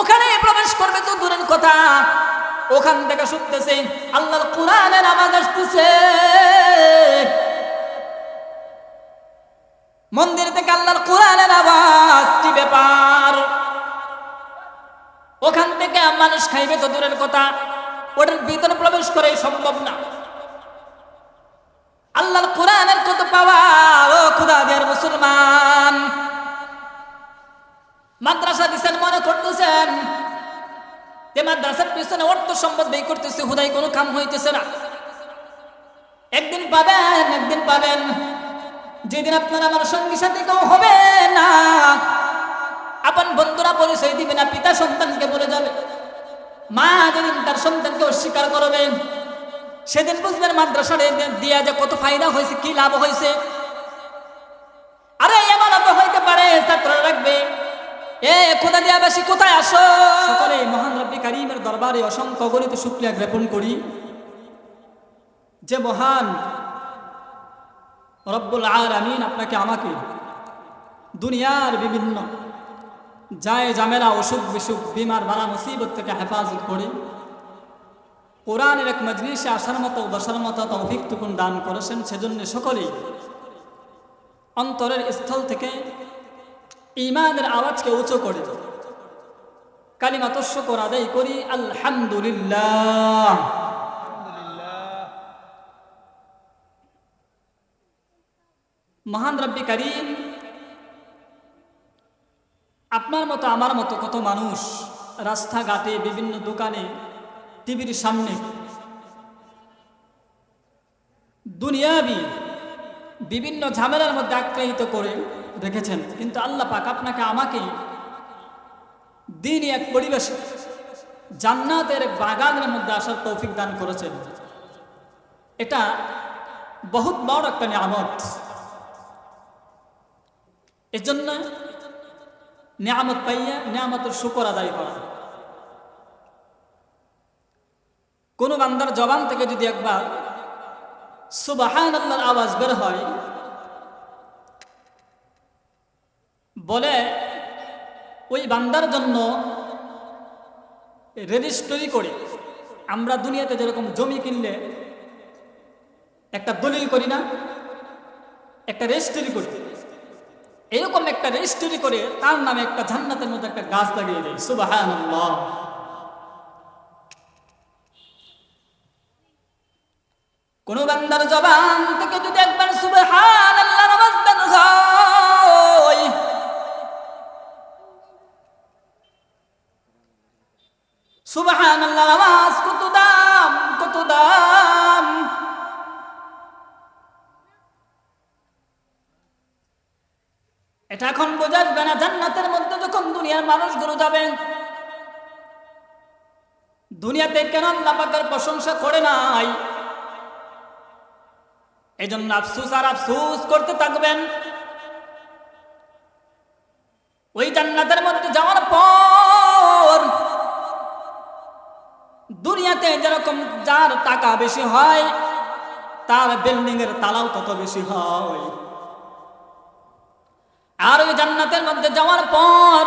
ওখানে প্রবেশ করবে তো দূরের কথা। ওখান থেকে শুনতেছে আল্লাহর কোরআনের আওয়াজ আসতেছে। মন্দির থেকে আল্লাহর কোরআনের আওয়াজ কি ব্যাপার? ওখান থেকে মানুষ খাইবে তো দূরের কথা। ওটার ভিতরে প্রবেশ করে সম্ভব না। আল্লাহর কোরআনের কত পাওয়া ও খুদা দেয়ার মুসলমান। মাদ্রাসা দিচ্ছেন মনে করতেছেন? যে মাদ্রাসার পিছনে অর্থ সম্পদ ব্যয় করতেছে, হুদাই কোনো কাম হইতেছে না। একদিন পাবেন একদিন পাবেন। যেদিন আপনার আমার সঙ্গী সাথী কেউ হবে না, আপন বন্ধুরা পরিচয় দিবে না, পিতা সন্তানকে বলে যাবে। মা যেদিন তার সন্তানকে অস্বীকার করবে সেদিন বুঝবেন মাদ্রাসা দিয়া যে কত ফায়দা হয়েছে, কি লাভ হয়েছে? আরে, এমন হইতে পারে, ছাত্ররা রাখবে। এ, খোদা দিয়া বেশি কোথায় আসো? সকলে মহান রব্বি কারিমের দরবারে অসংখ্য গণিত শুক্রিয়া জ্ঞাপন করি। যে মহান রব্বুল আর আমিন আপনাকে আমাকে দুনিয়ার বিভিন্ন যায় জামেলা অসুখ বিসুখ বিমার বালা মুসিবত থেকে হেফাজত করে কোরআনের এক মজলিসে আসার মতো, বসার মতো তৌফিক টুকুন দান করেছেন সেজন্য সকলেই। অন্তরের স্থল থেকে ইমানের আওয়াজকে উঁচু করে। কালিমাত শুকর আদায় করি, আলহামদুলিল্লাহ। মহান রব্বি করিম, আপনার মতো, আমার মতো কত মানুষ রাস্তাঘাটে, বিভিন্ন দোকানে টিভির সামনে। দুনিয়াবি বিভিন্ন ঝামেলার মধ্যে আক্রায়িত করে রেখেছেন। কিন্তু আল্লাহ পাক আপনাকে আমাকে দিনই এক পরিবেশ, জান্নাতের বাগানের মধ্যে আসার তৌফিক দান করেছেন। এটা বহুত বড় একটা নিয়ামত। এজন্য নিয়ামত পাইয়া নিয়ামতের শুকর আদায় করা। কোন বান্দার জবান থেকে যদি একবার সুবাহান আল্লাহর আওয়াজ বের হয়, বলে, ওই বান্দার জন্য রেজিস্ট্রি করে আমরা দুনিয়াতে যেরকম জমি কিনলে একটা দলিল করি না, একটা রেজিস্ট্রি করি। এরকম একটা রেজিস্ট্রি করে তার নামে একটা জান্নাতের মধ্যে একটা গাছ লাগিয়ে দেয় সুবাহান কোন বান্দার জবান থেকে যদি একবার সুবহান আল্লাহর আওয়াজ বের হয়। সুবহান আল্লাহর আওয়াজ কত দাম কত দাম? এটা এখন বোঝা যাবে না জান্নাতের মধ্যে যখন দুনিয়ার মানুষগুলো যাবেন দুনিয়াতে কেন আল্লাহ পাকের প্রশংসা করে নাই? এই জন্য আফসুস আর আফসুস করতে থাকবেন। ওই জান্নাতের মধ্যে যাওয়ার পর দুনিয়াতে যেরকম যার টাকা বেশি হয়, তার বিল্ডিং এর তালাও তত বেশি হয়। আর ওই জান্নাতের মধ্যে যাওয়ার পর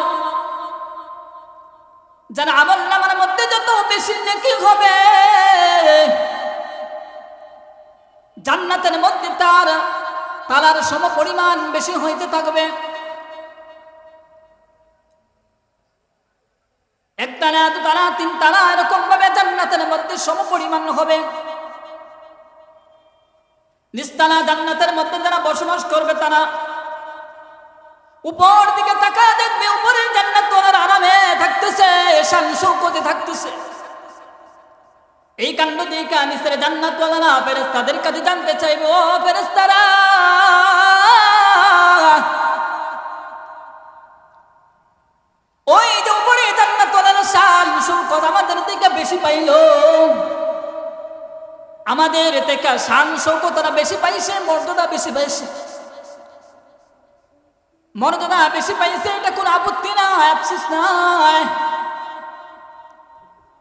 যার আমল নামার মধ্যে যত বেশি নেকি হবে জান্নাতের মধ্যে তার তালার সম পরিমাণ বেশি হইতে থাকবে। একতালা দুতালা তিন তালা এরকম ভাবে জান্নাতের মধ্যে সম পরিমাণ হবে নিস্তালা জান্নাতের মধ্যে যারা বসবাস করবে তারা উপর দিকে তাকা দেখবে, উপরের জান্নাত ওনার আরামে থাকতেছে শান শৌকতে থাকতেছে। এই কাণ্ড দিকা নিসের জান্নাত ওয়ালারা ফেরেশতাদের কাছে জানতে চাইবে, ও ফেরেশতারা। ওই যে উপরে জান্নাত ওয়ালারা শান শৌকত আমাদের দিকে বেশি পাইলো। আমাদের থেকে শান শৌকতরা বেশি পাইছে, মর্যাদা বেশি পাইছে। মর্যাদা বেশি পাইছে, এটা কোনো আপত্তি না আফসিস নাই।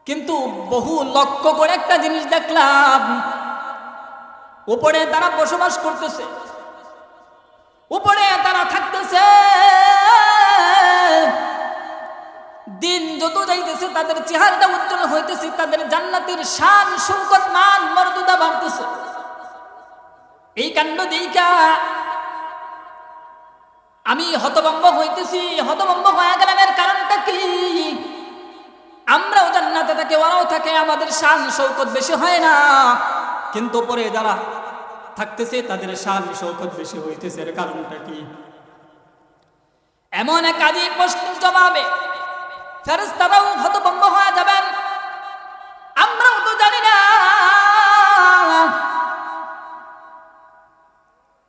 কিন্তু বহু লক্ষ্য করে একটা জিনিস দেখলাম। উপরে তারা বসবাস করতেছে। উপরে তারা থাকতেছে। দিন যত যাইতেছে, তাদের চেহারাটা উজ্জ্বল হইতেছে, তাদের জান্নাতের শান শৌকত মান, মর্যাদা বাড়তেছে। এই কাণ্ড দেইকা আমি হতভম্ব হইতেছি। হতভম্ব হয়ে গেলাম এর কারণটা কি? আমরাও জান্নাতে থাকে, ওরাও থাকে, আমাদের শান শৌকত বেশি হয় না। কিন্তু পরে যারা থাকতেছে, তাদের শান শৌকত বেশি হইতেছে, এর কারণটা কি? এমন এক আদি প্রশ্ন জবাবে ফেরেস্তারাও হতভম্ব হয়ে যাবেন। আমরাও তো জানি না।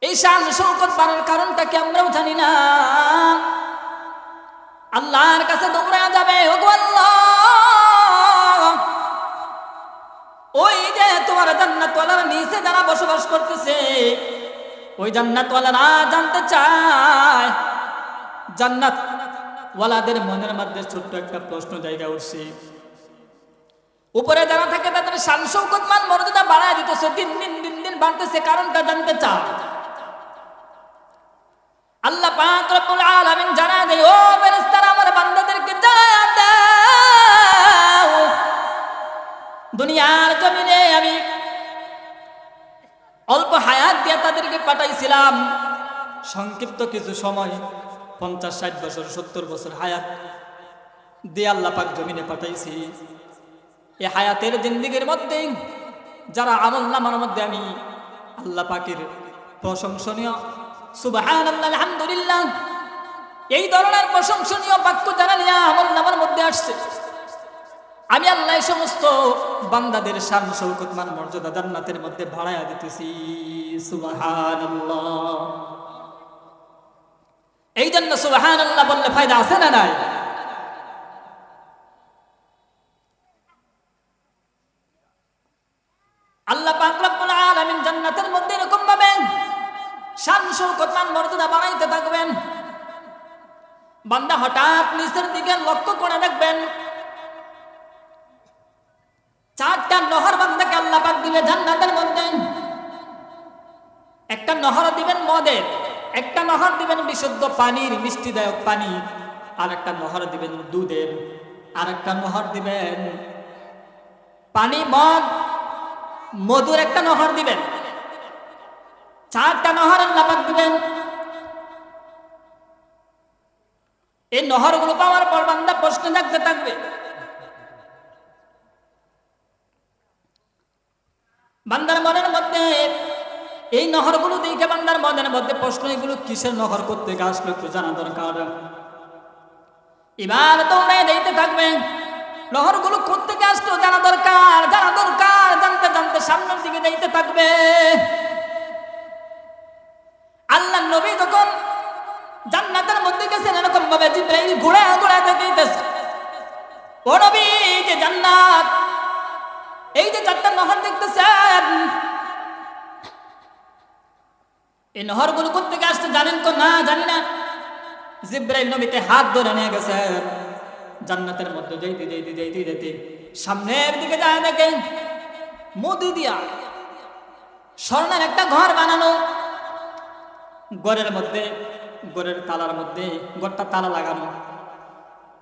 এই শান শৌকত বাড়ার কারণটা কি আমরাও জানি না? আল্লাহর কাছে দৌড়া যাবে, ওগো আল্লাহ! ওই যে তোমার জান্নাতওয়ালার নিচে যারা বসবাস করতেছে, ওই জান্নাতওয়ালারা জানতে চায় জান্নাত ওয়ালাদের মনের মধ্যে ছোট্ট একটা প্রশ্ন জায়গা উঠছে। উপরে যারা থাকে তাদের শান শৌকত মর্যাদা বাড়ায় দিতেছে, দিন দিন দিন দিন বাড়তেছে, কারণটা জানতে চায়। আল্লাহ পাক রব্বুল আলামিন জানা দেয়, ও পাঠাইছিলাম। সংক্ষিপ্ত কিছু সময়, পঞ্চাশ, ষাট বছর, সত্তর বছর হায়াত দিয়ে আল্লাহ পাক জমিনে পাঠাইছি। এ হায়াতের জিন্দিগির মধ্যে যারা আমল নামার মধ্যে আমি আল্লাহ পাকের প্রশংসনীয় সুবাহান এই ধরনের প্রশংসনীয় বাক্য যারা নিয়ে আমল নামার মধ্যে আসছে, আমি আল্লাহ সমস্ত বান্দাদের শান শৌকত মান মর্যাদা জান্নাতের মধ্যে ভাড়ায়া দিতেছি। এই জন্য সুবাহান আল্লাহ বললে ফায়দা আছে না নাই? আল্লাহ পাক রব্বুল আলামিন জান্নাতের মধ্যে এরকম ভাবে শান শৌকত মান মর্যাদা বাড়াইতে থাকবেন। বান্দা হঠাৎ নিচের দিকে লক্ষ্য করে দেখবেন একটা নহর দিবেন মদের একটা নহর দিবেন বিশুদ্ধ পানির, মিষ্টিদায়ক পানি, আর একটা নহর দিবেন দুধের, আর একটা নহর দিবেন পানি, মদ, মধুর একটা নহর দিবেন। চারটা নহর আল্লাহ দিবেন। এই নহরগুলো পাওয়ার পর বান্দা প্রশ্ন থাকতে থাকবে। বান্দার এই নহরগুলো দেখে বান্দার মনের মধ্যে প্রশ্ন, এগুলো কিসের নহর করতে আসলো একটু জানা দরকার। এবার দৌড়ায় দিতে থাকবে, নহরগুলো করতে আসলো জানা দরকার জানা দরকার, জানতে জানতে সামনের দিকে যাইতে থাকবে। আল্লাহ নবী যখন জান্নাতের মধ্যে গেছেন, এরকম ভাবে জিব্রাইল ঘোড়া ঘোড়া দেখাইতেছে ও নবী যে জান্নাত, এই যে চারটা নহর দেখতেছেন এই নহরগুলো থেকে আসতে জানেন তো? না, জানি না। জিব্রাইল নবীতে হাত ধরে নিয়ে গেছেন জান্নাতের মধ্যে যাইতে যাইতে যাইতে যাইতে সামনের দিকে যায় দেখেন মোদি দিয়া স্বর্ণের একটা ঘর বানানো। ঘরের মধ্যে ঘরের তালার মধ্যে ঘরটা তালা লাগানো।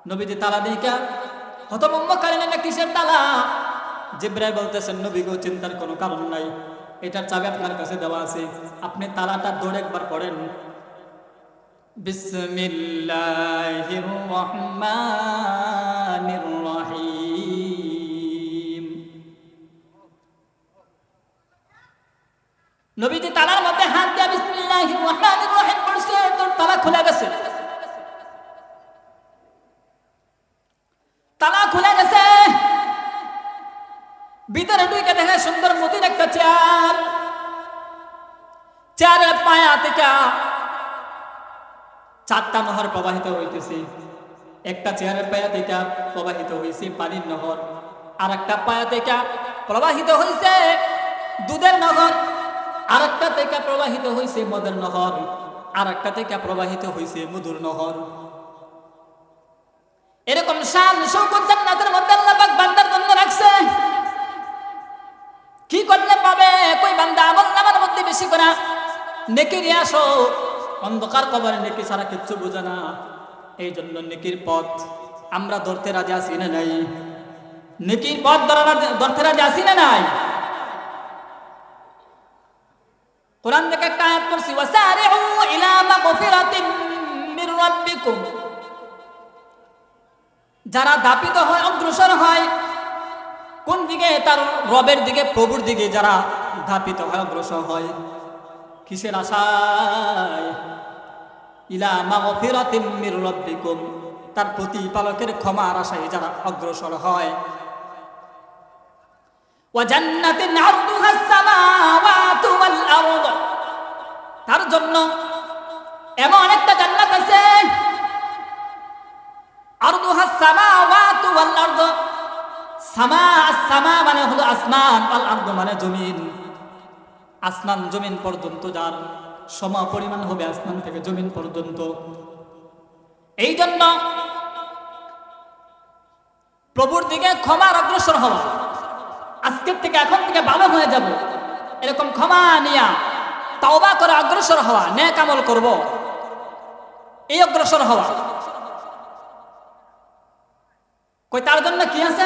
নবীজি তালা দিকা হতভম্ব কালেন না কিসের তালা। জিব্রাইল বলতেছেন নবী গো, চিন্তার কোনো কারণ নাই। এটার চাবি আপনার কাছে দেওয়া আছে। আপনি তালাটা দৌড়ে একবার পড়েন। নবীজি তালার মধ্যে হাত দিয়ে বিসমিল্লাহির তোর তালা খুলে গেছে। তালা খুলে ভিতরে ঢুকে দেখে সুন্দর মতির একটা চেয়ার। চেয়ারের পায়া থেকে চারটা নহর প্রবাহিত হইতেছে। একটা চেয়ারের পায়া থেকে প্রবাহিত হয়েছে পানির নহর আর একটা পায়া থেকে প্রবাহিত হয়েছে দুধের নহর আর একটা থেকে প্রবাহিত হয়েছে মদের নহর আর একটা থেকে প্রবাহিত হয়েছে মধুর নহর। এরকম শান শৌকত জান্নাতের মধ্যে আল্লাহ পাক বান্দার জন্য রাখছে কি করলে পাবে? কই বান্দা, আমল নামার মধ্যে বেশি করা। নেকি নিয়ে আসো। অন্ধকার কবরে নেকি ছাড়া কিচ্ছু বোঝে না। এই জন্য নেকির পথ, আমরা ধরতে রাজি আসি না নাই? নেকির পথ ধরা ধরতে রাজি আসি না নাই? কোরআন থেকে একটা আয়াত পড়ছি ওয়াসারিউ ইলা মাগফিরাতিন মির রাব্বিকুম। যারা দাপিত হয়, অগ্রসর হয় কোন দিকে তার রবের দিকে, প্রভুর দিকে যারা ধাপিত হয় অগ্রসর হয়? কিসের আশায়? ইলা মাগফিরাতিমির রব্বিকুম। তার প্রতিপালকের ক্ষমার আশায় যারা অগ্রসর হয়। তার জন্য এমন একটা জান্নাত আছে। সামা সামা মানে হলো আসমান ওয়াল আরদ মানে জমিন। আসমান জমিন পর্যন্ত যার সম পরিমাণ হবে আসমান থেকে জমিন পর্যন্ত। এই জন্য প্রভুর দিকে ক্ষমার অগ্রসর হওয়া, আজকের থেকে এখন থেকে ভালো হয়ে যাব, এরকম ক্ষমা নিয়া তাওবা করে অগ্রসর হওয়া ন্যাক আমল করব, এই অগ্রসর হওয়া। কই, তার জন্য কি আছে?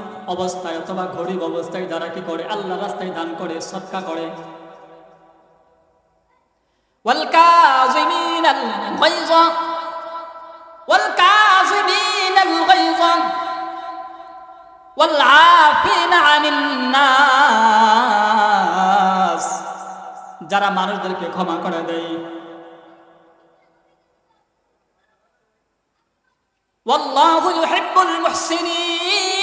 অবস্থায় অথবা গরিব অবস্থায় যারা কি করে আল্লাহ রাস্তায় দান করে সদকা করে ওয়াল কাযিমিনাল গায়যা ওয়াল কাযিমিনাল গায়যা والعافين عن الناس যারা মানুষদেরকে ক্ষমা করে দেয় والله يحب المحسنين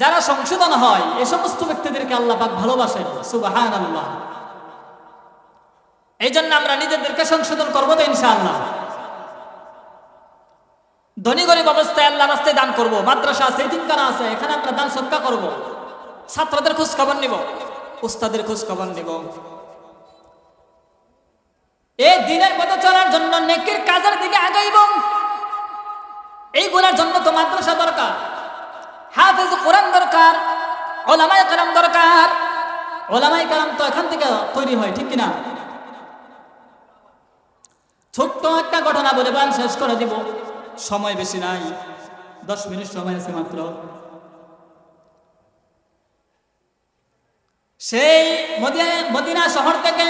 যারা সংশোধন হয়, এ সমস্ত ব্যক্তিদেরকে আল্লাহ পাক ভালোবাসেন। সুবাহান আল্লাহ এই জন্য আমরা নিজেদেরকে সংশোধন করব তো ইনশাআল্লাহ। ধনী গরিব অবস্থায় আল্লাহ রাস্তায় দান করব। মাদ্রাসা আছে দিনকানা আছে, এখানে আমরা দান সৎকা করব। ছাত্রদের খোঁজ খবর নিব। উস্তাদের খোঁজ খবর নিব। এই দিনের পথে চলার জন্য নেকির কাজের দিকে আগাইব। এইগুলোর জন্য তো মাদ্রাসা দরকার। হাফেজ কোরআন দরকার ওলামাই কালাম দরকার। ওলামাই কালাম তো এখান থেকে তৈরি হয়, ঠিক কিনা? ছোট্ট একটা ঘটনা বলে বান শেষ করে দিব। সময় বেশি নাই, দশ মিনিট সময় আছে মাত্র। সেই মদিনা শহর থেকে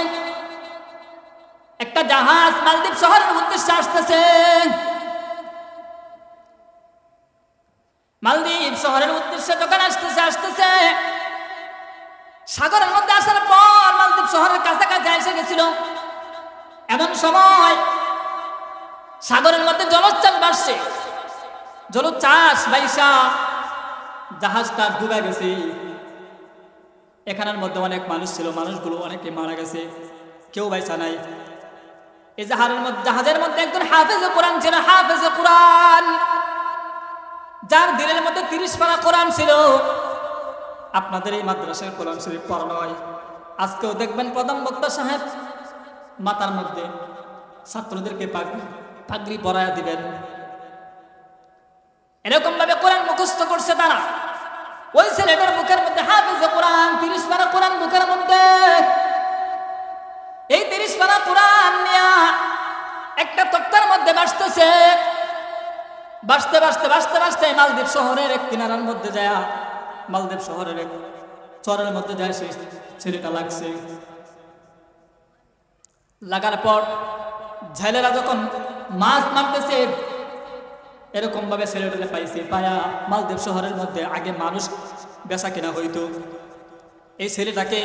একটা জাহাজ মালদ্বীপ শহরের উদ্দেশ্যে আসতেছে। মালদ্বীপ শহরের উদ্দেশ্যে যখন আসতেছে আসতেছে। সাগরের মধ্যে আসার পর মালদ্বীপ শহরের কাছাকাছি এসে গেছিল। এমন সময় সাগরের মধ্যে জলোচ্ছ্বাস বাড়ছে। জলোচ্ছ্বাস বাইসা জাহাজটা ডুবে গেছে। এখানের মধ্যে অনেক মানুষ ছিল, মানুষগুলো অনেকে মারা গেছে। কেউ বাইসা নাই। এই জাহাজের মধ্যে জাহাজের মধ্যে একজন হাফেজ কোরআন ছিল, হাফেজ কোরআন। যার দিলের মধ্যে তিরিশ পারা কোরআন ছিল। আপনাদের এই মাদ্রাসায় কোরআন শরীফ পড়ানো হয়। আজকেও দেখবেন প্রধান বক্তা সাহেব মাতার মধ্যে ছাত্রদেরকে পাগড়ি পরায়া দিবেন। এরকম ভাবে কোরআন মুখস্থ করছে তারা। ওই ছেলেটার মুখের মধ্যে হাফিজে কোরআন, তিরিশ পারা কোরআন মুখের মধ্যে। এই তিরিশ পারা কোরআন একটা তক্তার মধ্যে বাসতেছে বাসতে বাসতে বাঁচতে বাসতে মালদ্বীপ শহরের এক কিনারার মধ্যে যায়, মালদ্বীপ শহরের এক চরের মধ্যে যায় সেই ছেলেটা লাগছে। লাগার পর ঝাইলেরা যখন মাছ নামতেছে এরকম ভাবে ছেলেটাকে পাইছে, পায়া মালদ্বীপ শহরের মধ্যে আগে মানুষ বেচা কেনা হইতো। এই ছেলেটাকে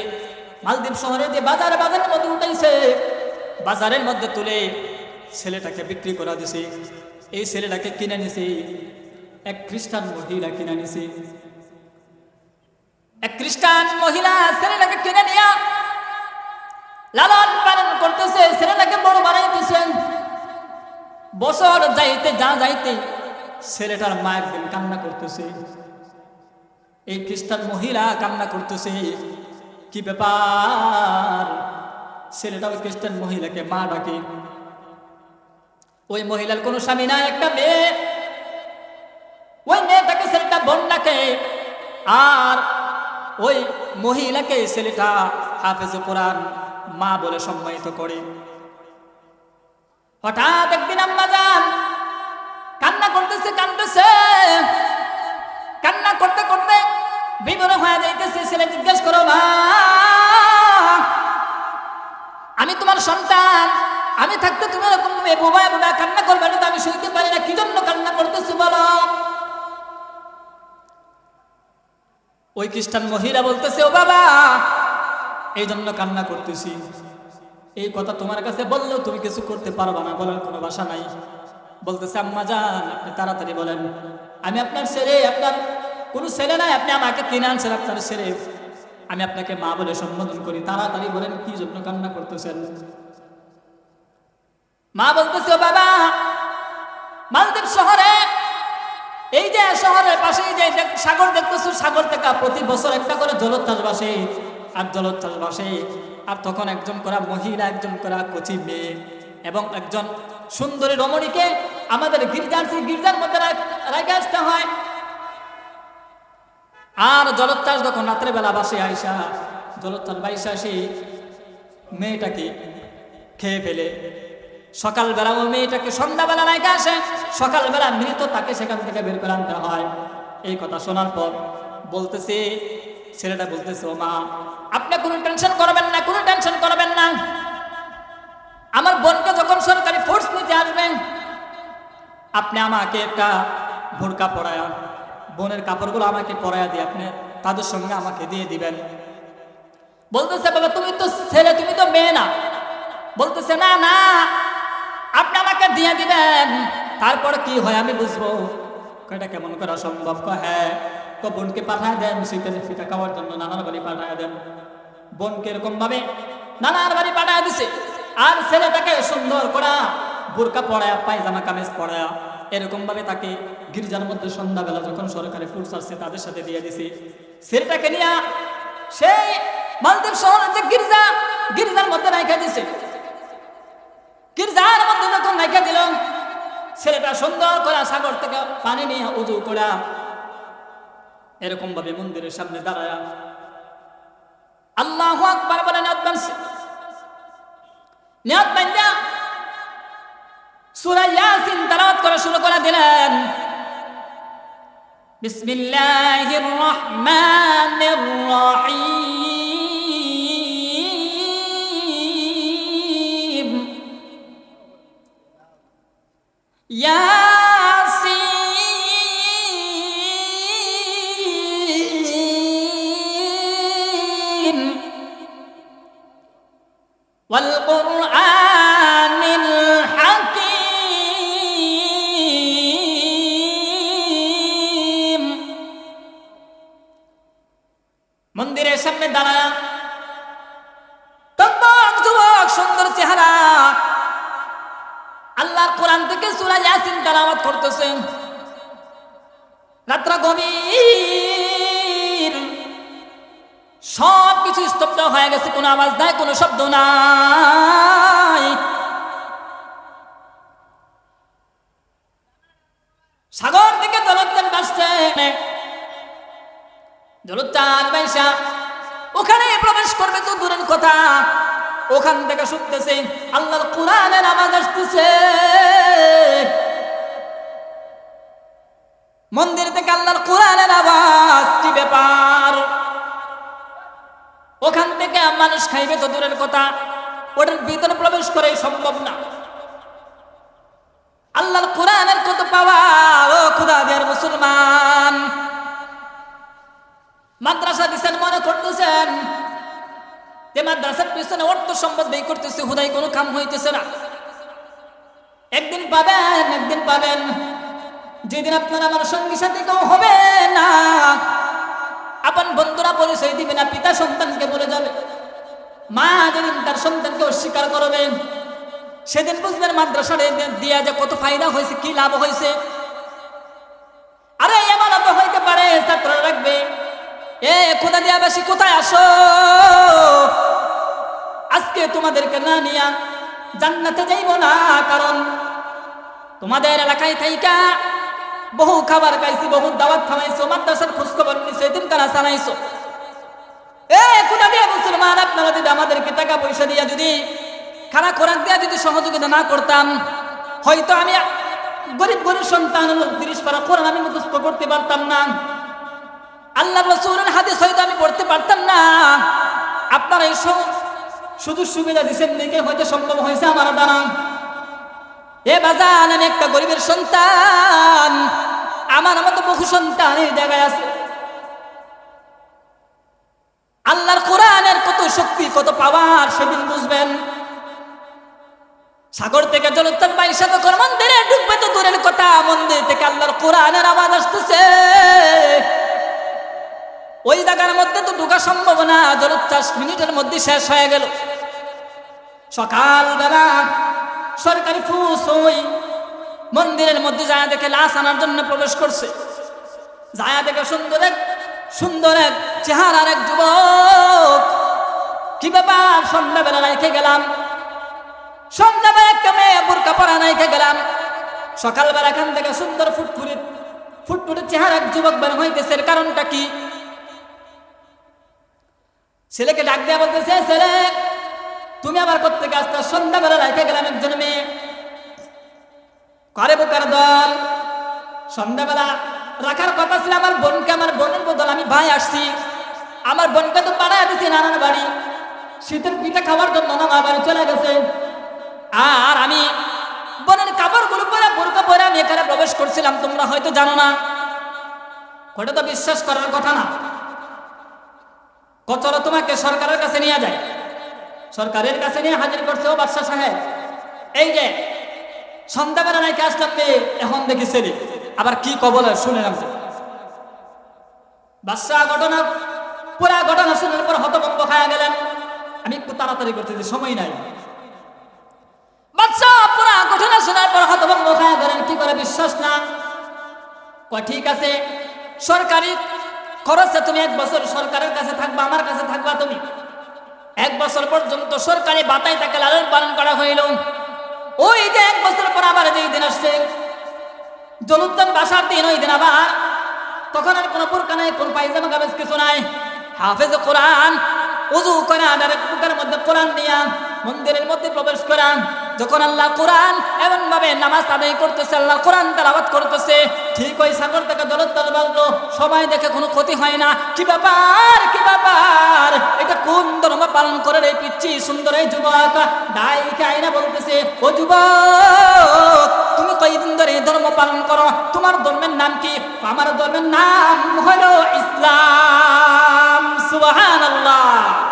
মালদ্বীপ শহরে যে বাজার, বাজারের মধ্যে উঠাইছে, বাজারের মধ্যে তুলে ছেলেটাকে বিক্রি করা দিছে। এই ছেলেটাকে কিনে নিছে, এক খ্রিস্টান মহিলা কিনে নিছে। এক খ্রিস্টান মহিলা ছেলেটাকে কিনে নিয়া লালন পালন করতেছে, ছেলেটাকে বড় বানাইতেছেন বছর যাইতে, যা যাইতে ছেলেটার মা একদিন কান্না করতেছে। এই খ্রিস্টান মহিলা কান্না করতেছে, কি ব্যাপার? ছেলেটা ওই খ্রিস্টান মহিলাকে মা ডাকে ওই মহিলার কোনো স্বামী না একটা মেয়ে। ওই মেয়েটাকে ছেলেটা বোন ডাকে আর ওই মহিলাকে ছেলেটা হাফেজ কোরআন মা বলে সম্মানিত করে। হঠাৎ একদিন আম্মা যান, কান্না করতেছে কান্দতেছে কান্না করতে করতে বিবর হয়ে যাইতেছে, ছেলে জিজ্ঞেস করো, মা, আমি তোমার সন্তান আমি থাকতে তুমি এরকম বোবা কান্না করবে না তো আমি শুনতে পারি না কি জন্য কান্না করতেছি বলো? ওই খ্রিস্টান মহিলা বলতেছে, ও বাবা এই জন্য কান্না করতেছি। এই কথা তোমার কাছে বললেও তুমি কিছু করতে পারবা না বলার কোনো ভাষা নাই। বলতেছে, আম্মা যান, আপনি তাড়াতাড়ি বলেন। আমি আপনার ছেলে, আপনার কোনো ছেলে নাই, আপনি আমাকে কিনে আনছেন আপনার ছেলে। আমি আপনাকে মা বলে সম্বোধন করি। তাড়াতাড়ি বলেন কি জন্য কান্না করতেছেন? মা বলতেছে, "ও বাবা, মালদ্বীপ শহরে, এই যে শহরের পাশে যে সাগর দেখতেছো, সাগর থেকে প্রতি বছর একটা করে জলোচ্ছ্বাস বাসে আর জলোচ্ছ্বাস বাসে আর তখন একজন করা মহিলা, একজন করা কচি মেয়ে এবং একজন সুন্দরী রমণীকে আমাদের গির্জার সেই গির্জার মধ্যে রাখ- আসতে হয়। আর জলোচ্ছ্বাস যখন রাত্রে বেলা বাসে আইসা জলোচ্ছ্বাস বাইসা সেই মেয়েটাকে খেয়ে ফেলে। সকালবেলা ও মেয়েটাকে সন্ধ্যাবেলা নাইকে আসে, সকালবেলা মৃত তাকে সেখান থেকে বের করে আনতে হয়। এই কথা শোনার পর বলতেছে, ছেলেটা বলতেছে, ও মা, আপনি কোনো টেনশন করবেন না, কোনো টেনশন করবেন না। আমার বোনকে যখন সরকারি ফোর্স নিতে আসবেন আপনি আমাকে একটা ভোরকা পরায়া, বোনের কাপড়গুলো আমাকে পরায়া দিয়ে আপনি তাদের সঙ্গে আমাকে দিয়ে দিবেন। বলতেছে, বাবা, তুমি তো ছেলে, তুমি তো মেয়ে না। বলতেছে, না না আমাকে দিয়ে দিবেন। তারপর কি হয় আমি বুঝব। এটা কেমন করা সম্ভব হ্যাঁ তো বোনকে পাঠায় দেন শীতের পিঠা খাওয়ার জন্য নানার বাড়ি পাঠায় দেন। বোনকে এরকম ভাবে নানার বাড়ি পাঠায় দিছে। আর ছেলেটাকে সুন্দর করা বোরকা পড়ায়, পায়জামা কামিজ পড়ায় এরকম ভাবে তাকে গির্জার মধ্যে সন্ধ্যাবেলা যখন সরকারি ফুলস আসছে তাদের সাথে দিয়ে দিছে। ছেলেটাকে নিয়ে সেই মালদ্বীপ শহরের যে গির্জা, গির্জার মধ্যে রাখা দিছে। গির্জার মধ্যে যখন দিল ছেলেটা সুন্দর করে সাগর থেকে পানি নিয়ে উজু করা। এরকম ভাবে মন্দিরের সামনে দাঁড়ায়া। আল্লাহ আকবার বলে, নিয়ত বানছে। নিয়ত শুরু করে দিলেন। বিসমিল্লাহির রহমানির রহিম। ياسين والقرآن الحكيم মন্দিরের সামনে দাঁড়া সূরা ইয়াসিন তেলাওয়াত করতেছেন রাত্র গভীর। সব কিছু স্তব্ধ হয়ে গেছে, কোনো আওয়াজ নাই, কোনো শব্দ নাই। সাগর থেকে জলোচ্ছ্বাস বাসছে। জলোচ্ছ্বাস বাইসা ওখানে প্রবেশ করবে তো দূরের কথা। ওখান থেকে শুনতেছে, আল্লাহর কোরআনের আওয়াজ আসতেছে। মন্দির থেকে আল্লাহর কোরআনের আওয়াজ কি ব্যাপার? ওখান থেকে মানুষ খাইবে তো দূরের কথা, ওটার ভিতরে প্রবেশ করে সম্ভব না। আল্লাহর কোরআনের কত পাওয়া, ও খুদা দিয়ার মুসলমান। মাদ্রাসা দিচ্ছেন মনে করতেছেন যে মাদ্রাসার পিছনে অর্থ সম্পদ ব্যয় করতেছে হুদাই কোনো কাম হইতেছে না। একদিন পাবেন একদিন পাবেন। যেদিন আপনার আমার সঙ্গী সাথে কেউ হবে না, আপন বন্ধুরা পরিচয় দিবে না, পিতা সন্তানকে বলে যাবে। মা যেদিন তার সন্তানকে অস্বীকার করবেন সেদিন বুঝবেন মাদ্রাসা দিয়া যে কত ফায়দা হয়েছে, কি লাভ হয়েছে। আরে এমন হইতে পারে, ছাত্ররা রাখবে। এ খোদা দিয়া বেশি কোথায় আসো আজকে তোমাদেরকে না নিয়া জান্নাতে যাইব না, কারণ তোমাদের এলাকায় থাইকা বহু খাবার খাইছি, বহু দাওয়াত খাওয়াইছো মাদ্রাসার খোঁজ খবর নিছো এদিন কানা চালাইছো এ কোথা দিয়ে মুসলমান, আপনারা যদি আমাদেরকে টাকা পয়সা দিয়া যদি খানা খোরাক দিয়া যদি সহযোগিতা না করতাম, হয়তো আমি গরিব গরিব সন্তান, তিরিশ পারা কোরআন আমি মুখস্থ করতে পারতাম না। আল্লাহ রসুলের হাদিস হয়তো আমি পড়তে পারতাম না। আপনারা এই সব সুযোগ সুবিধা দিচ্ছেন দিকে হয়তো সম্ভব হয়েছে আমার দ্বারা। এ বাজান, আমি একটা গরিবের সন্তান। আমার মতো বহু সন্তান এই জায়গায় আছে। আল্লাহর কোরআনের কত শক্তি, কত পাওয়ার, সেদিন বুঝবেন। সাগর থেকে জলোত্তর বাইশা তখন মন্দিরে ঢুকবে তো দূরের কথা, মন্দির থেকে আল্লাহর কোরআনের আওয়াজ আসতেছে। ওই জায়গার মধ্যে তো ঢুকা সম্ভব না জলোচ্ছ্বাস মিনিটের মধ্যে শেষ হয়ে গেল। সকালবেলা সরকারি ফুস ওই মন্দিরের মধ্যে যায় দেখে লাশ আনার জন্য প্রবেশ করছে। যায় দেখে সুন্দর এক সুন্দর এক চেহারার এক যুবক। কি ব্যাপার, সন্ধ্যাবেলা রেখে গেলাম। সন্ধ্যাবেলা একটা মেয়ে বুরকা পরা রেখে গেলাম। সকালবেলা এখান থেকে সুন্দর ফুটফুরি ফুটফুরি চেহারা এক যুবক বের হইতেছে কারণটা কি? ছেলেকে ডাক দেয়া বলতেছে, ছেলে, তুমি আবার করতে আসতে সন্ধ্যাবেলা রেখে গেলাম একজন মেয়ে। করে বোকার দল। সন্ধ্যাবেলা রাখার কথা ছিল, আমার বোনকে, আমার বোনের বদল আমি ভাই আসছি। আমার বোনকে তো পাড়ায় দিছি নানার বাড়ি। শীতের পিঠা খাওয়ার জন্য নানা বাড়ি চলে গেছে। আর আমি বোনের কাপড়গুলো পরে, বোরকা পরে আমি এখানে প্রবেশ করছিলাম, তোমরা হয়তো জানো না। ওটা তো বিশ্বাস করার কথা না। কচরা তোমাকে সরকারের কাছে নিয়ে যায়? সরকারের কাছে নিয়ে হাজির করছে ও বাদশাহ সাহেব। এই যে, সন্ধ্যাবেলা নাকি আসলাম মেয়ে এখন দেখি ছেলে আবার কি কবল শুনে নামছে। বাদশাহ ঘটনা, পুরা ঘটনা শুনে পর হতভম্ব খায়া গেলেন। আমি একটু তাড়াতাড়ি করতেছি সময় নাই। বাদশাহ, পুরা ঘটনা শোনার পর হতভম্ব খায়া গেলেন। কি করে বিশ্বাস না? ঠিক আছে, সরকারি খরচে তুমি এক বছর সরকারের কাছে থাকবা, আমার কাছে থাকবা তুমি। এক বছর পর্যন্ত সরকারি বাতাই তাকে লালন পালন করা হইল। ওই যে এক বছর পর আবার যেই দিন আসছে, জলুদ্দান বাসার দিন, ওই দিন আবার। তখন আর কোনো পুরকা নাই, কোন পায়জামা কাগজ কিছু নাই। হাফেজ কোরআন, উজু করে আর বুকের মধ্যে কোরআন নিয়া মন্দিরের মধ্যে প্রবেশ করান। যখন আল্লাহ কোরআন এমন ভাবে নামাজ আদায় করতেছে, আল্লাহ কোরআন তেলাওয়াত করতেছে, ঠিক ওই সাগর থেকে জলোত্তর বাজলো সবাই দেখে কোনো ক্ষতি হয় না। কি ব্যাপার? কি ব্যাপার? এটা কোন ধর্ম পালন করে রে পিচ্ছি সুন্দর এই যুবক? ডাইকে আইনা বলতেছে, ও যুবক, তুমি কয়দিন ধরে এই ধর্ম পালন করো? তোমার ধর্মের নাম কি? আমার ধর্মের নাম হলো ইসলাম। সুবহানাল্লাহ।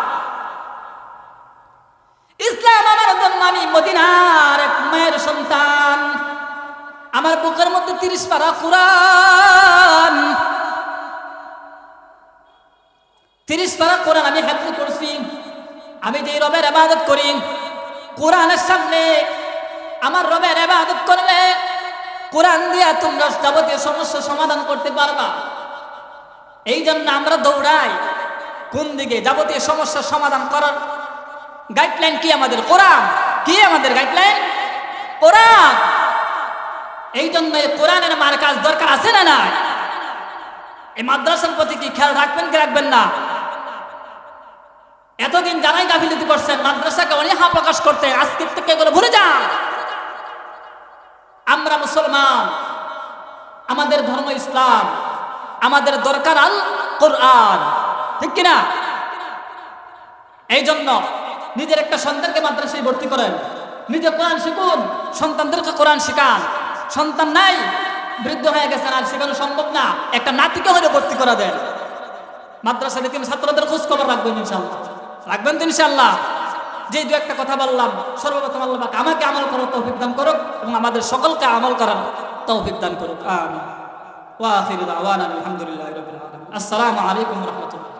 ইসলাম আমার ধর্ম আমি মদিনার এক মায়ের সন্তান। আমার বুকের মধ্যে তিরিশ পারা কোরআন। তিরিশ পারা কোরআন আমি হেফজ করছি। আমি যে রবের আবাদত করি, কোরআনের সামনে আমার রবের আবাদত করলে কোরআন দিয়া তোমরা যাবতীয় সমস্যা সমাধান করতে পারবা। এই জন্য আমরা দৌড়াই, কোন দিকে যাবতীয় সমস্যার সমাধান করার গাইডলাইন কি আমাদের? কোরআন। কি আমাদের গাইডলাইন কোরআন। এই জন্য কোরআনের মার কাজ দরকার আছে না না এই মাদ্রাসার প্রতি কি খেয়াল রাখবেন কি রাখবেন না? এতদিন যারাই গাফিলতি করছেন, মাদ্রাসাকে অনীহা প্রকাশ করতে আজকের থেকে এগুলো ভুলে যান। আমরা মুসলমান, আমাদের ধর্ম ইসলাম, আমাদের দরকার আল কোরআন ঠিক কিনা? এই জন্য নিজের একটা সন্তানকে মাদ্রাসায় ভর্তি করেন। নিজে কোরআন শিখুন, সন্তানদেরকে কোরআন শিখান। সন্তান নাই, বৃদ্ধ হয়ে গেছেন আর শেখানো সম্ভব না। একটা নাতিকে হলে ভর্তি করা দেন। মাদ্রাসায় কিন্তু ছাত্রদের খোঁজ খবর রাখবেন ইনশাল্লাহ রাখবেন তো ইনশাল্লাহ যে দু একটা কথা বললাম, সর্বপ্রথম আল্লাহ আমাকে আমল করার তৌফিক দান করুক এবং আমাদের সকলকে আমল করার তৌফিক দান করুক। আমিন। ওয়া আখিরু দাওয়ানা আসসালামু আলাইকুম রাহমাতুল্লাহ।